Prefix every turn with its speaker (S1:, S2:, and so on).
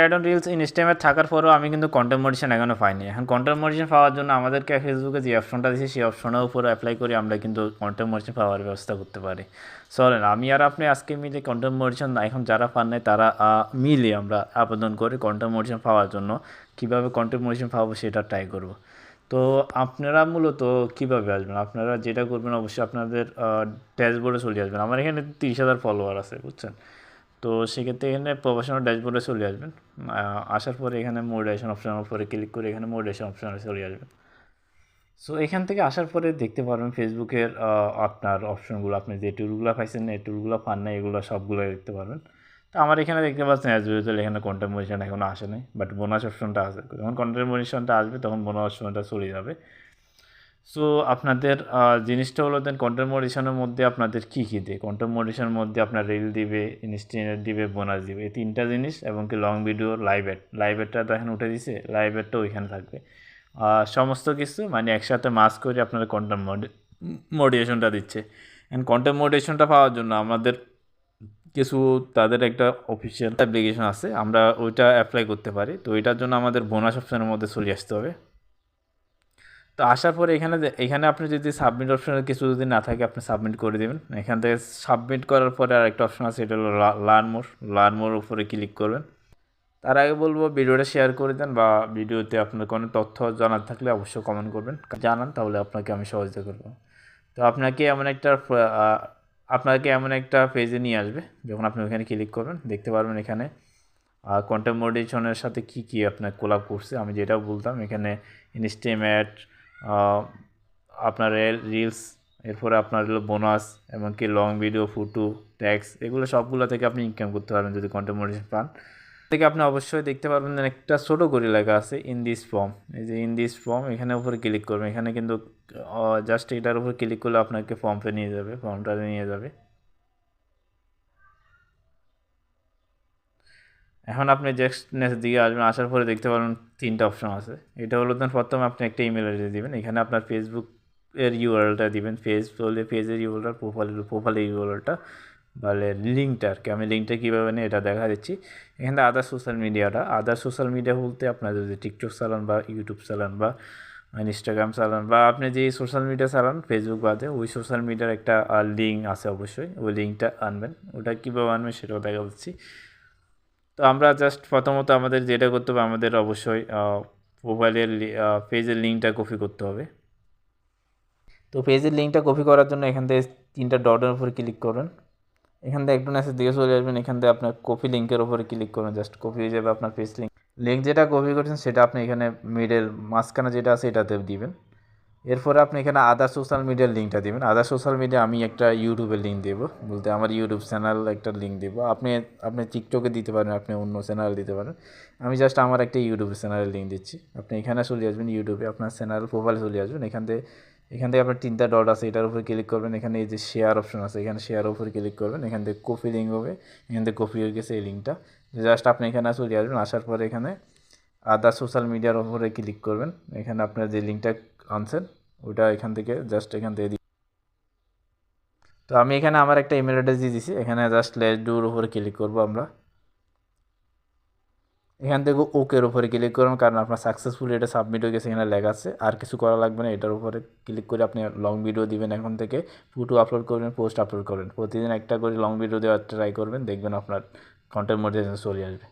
S1: Add on reels ইনস্টাগ্রামে থাকার পরেও আমি কিন্তু কন্টেন্ট মডিশন এখনও পাইনি। এখন কন্টেন্ট মডিশন পাওয়ার জন্য আমাদেরকে ফেসবুকে যে অপশনটা দিয়েছে, সেই অপশনের উপর অ্যাপ্লাই করে আমরা কিন্তু কন্টেন্ট মডিশন পাওয়ার ব্যবস্থা করতে পারি। চলেন, আমি আর আপনি আজকে মিলে কন্টেন্ট মডিশন এখন যারা পান নাই তারা মিলে আমরা আবেদন করে কন্টেন্ট মডিশন পাওয়ার জন্য কীভাবে কন্টেন্ট মডিশন পাবো সেটা ট্রাই করব। তো আপনারা মূলত কীভাবে আসবেন? আপনারা যেটা করবেন, অবশ্যই আপনাদের ড্যাশবোর্ডে চলে আসবেন। আমার এখানে তিরিশ হাজার ফলোয়ার আছে, বুঝছেন? তো সেক্ষেত্রে এখানে প্রফেশনাল ড্যাশবোর্ডে চলে আসবেন। আসার পরে এখানে মোডারেশন অপশনের উপরে ক্লিক করে এখানে মোডারেশন অপশনে চলে আসবেন। সো এখান থেকে আসার পরে দেখতে পারবেন ফেসবুকের আপনার অপশনগুলো আপনি যে টুলগুলো পাইছেন, এই টুলগুলো পান না এগুলো সবগুলো দেখতে পারবেন। তো আমার এখানে দেখতে পাচ্ছেন অ্যাজ ইউজুয়াল এখানে কন্টেন্ট মডিশন এখনও আসে নাই বাট বোনাস অপশনটা আছে। যখন কন্টেন্ট মডিশনটা আসবে, তখন বোনাস অপশনটা চলে যাবে। সো আপনাদের জিনিসটা হলো দেন কন্টেন্ট মডিশনের মধ্যে আপনাদের কী কী দেয়? কন্টেন্ট মডিশনের মধ্যে আপনার রিল দিবে, ইনস্টেন্ট দিবে, বোনাস দিবে, এই তিনটা জিনিস এবং কি long video live ad live অ্যাডটা তো এখন উঠে দিছে লাইভ অ্যাডটা ওইখানে থাকবে। সমস্ত কিছু মানে একসাথে মাস করে আপনাদের কন্টেন্ট মডিয়েশনটা দিচ্ছে। অ্যান্ড কন্টেন্ট মডিয়েশনটা পাওয়ার জন্য আমাদের কিছু তাদের একটা অফিসিয়াল অ্যাপ্লিকেশন আছে, আমরা ওইটা অ্যাপ্লাই করতে পারি। তো ওইটার জন্য আমাদের বোনাস অপশনের মধ্যে চলে আসতে হবে। তো আসার পরে এখানে এখানে আপনি যদি সাবমিট অপশনের কিছু যদি না থাকে, আপনি সাবমিট করে দেবেন। এখান থেকে সাবমিট করার পরে আর একটা অপশন আছে, এটা হলো লার্ন মোর লার্ন মোর উপরে ক্লিক করবেন। তার আগে বলব, ভিডিওটা শেয়ার করে দেন বা ভিডিওতে আপনার কোনো তথ্য জানার থাকলে অবশ্যই কমেন্ট করবেন। জানান, তাহলে আপনাকে আমি সহযোগিতা করব। তো আপনাকে এমন একটা আপনাকে এমন একটা পেজে নিয়ে আসবে, যখন আপনি ওখানে ক্লিক করবেন। দেখতে পারবেন এখানে কন্টেন্ট মডিশনের সাথে কি কি আপনার কোলাপ করছে। আমি যেটা বলতাম, এখানে ইনস্টেম্যাট আপনার রিলস এরপরে আপনার হলো বোনাস এমনকি লং ভিডিও ফটো ট্যাক্স এগুলো সবগুলো থেকে আপনি ইনকাম করতে পারবেন যদি কন্টেন্ট মডিশন পান। থেকে আপনি অবশ্যই দেখতে পারবেন একটা ছোটো করে লেখা আছে ইন দিস ফর্ম এই যে ইন দিস ফর্ম এখানে উপরে ক্লিক করবেন। এখানে কিন্তু জাস্ট এটার উপর ক্লিক করলে আপনাকে ফর্মটা নিয়ে যাবে ফর্মটা নিয়ে যাবে। এখন আপনি জাস্টনেস দিকে আসবেন, আসার পরে দেখতে পারবেন তিনটা অপশন আছে। এটা হলো দেন প্রথমে আপনি একটা ইমেল আইডি দিবেন, এখানে আপনার ফেসবুক এর ইউআরএলটা দিবেন ফেস বলে পেজের ইউআরএল প্রোফাইল প্রোফাইলের ইউআরএলটা বলে লিঙ্কটা আর কি। আমি লিঙ্কটা কীভাবে নিই এটা দেখা দিচ্ছি। এখানে আদার সোশ্যাল মিডিয়াটা আদার সোশ্যাল মিডিয়া বলতে আপনার যদি টিকটক চালান বা ইউটিউব চালান বা ইনস্টাগ্রাম চালান বা আপনি যে সোশ্যাল মিডিয়া চালান ফেসবুক বাদে, ওই সোশ্যাল মিডিয়ার একটা লিঙ্ক আছে অবশ্যই। ওই লিঙ্কটা আনবেন। ওটা কীভাবে আনবেন সেটাও দেখা দিচ্ছি। তো আমরা জাস্ট প্রথমত আমাদের যেটা করতে হবে, আমাদের অবশ্যই মোবাইলের পেজের লিঙ্কটা কপি করতে হবে। তো পেজের লিঙ্কটা কপি করার জন্য এখান থেকে তিনটা ডটের উপরে ক্লিক করুন। এখান থেকে একটু ম্যাসেজ দিকে চলে আসবেন, এখান থেকে আপনার কপি লিঙ্কের উপরে ক্লিক করুন। জাস্ট কপি হয়ে যাবে আপনার পেজ লিঙ্ক লিঙ্ক যেটা কপি করছেন, সেটা আপনি এখানে মিডল মাঝখানে যেটা আছে, এটাতে দিবেন। এরপরে আপনি এখানে আদার সোশ্যাল মিডিয়ার লিঙ্কটা দিবেন। আদার সোশ্যাল মিডিয়া আমি একটা ইউটিউবের লিঙ্ক দেবো। বলতে আমার ইউটিউব চ্যানেল একটা লিঙ্ক দেবো। আপনি আপনি টিকটকে দিতে পারেন, আপনি অন্য চ্যানেল দিতে পারেন। আমি জাস্ট আমার একটা ইউটিউব চ্যানেলের লিঙ্ক দিচ্ছি। আপনি এখানে চলে আসবেন ইউটিউবে, আপনার চ্যানেল প্রোফাইলে চলে আসবেন এখান থেকে এখান থেকে আপনার তিনটা ডট আছে, এটার উপরে ক্লিক করবেন। এখানে এই যে শেয়ার অপশন আছে, এখানে শেয়ার উপরে ক্লিক করবেন। এখান থেকে কপি লিঙ্ক হবে। এখান থেকে কপি হয়ে গেছে এই লিঙ্কটা জাস্ট আপনি এখানে চলে আসবেন। আসার পরে এখানে আদার সোশ্যাল মিডিয়ার উপরে ক্লিক করবেন। এখানে আপনার যে লিঙ্কটা আনছেন ওটা এখান থেকে জাস্ট এখান থেকে দিই তো আমি এখানে আমার একটা ইমেল অ্যাড্রেস দিয়ে দিছি, এখানে জাস্ট লেস ডুর উপরে ক্লিক করব আমরা। এখান থেকে ওকের উপরে ক্লিক করুন, কারণ আপনার সাকসেসফুল এটা সাবমিট হয়ে গেছে, এখানে লেখা আছে, আর কিছু করা লাগবে না, এটার উপরে ক্লিক করে আপনি লং ভিডিও দিবেন এখন থেকে ফটো আপলোড করবেন পোস্ট আপলোড করবেন। প্রতিদিন একটা করে লং ভিডিও দেওয়ার ট্রাই করবেন, দেখবেন আপনার কন্টেন্ট মোটিভেশন চলে আসবে।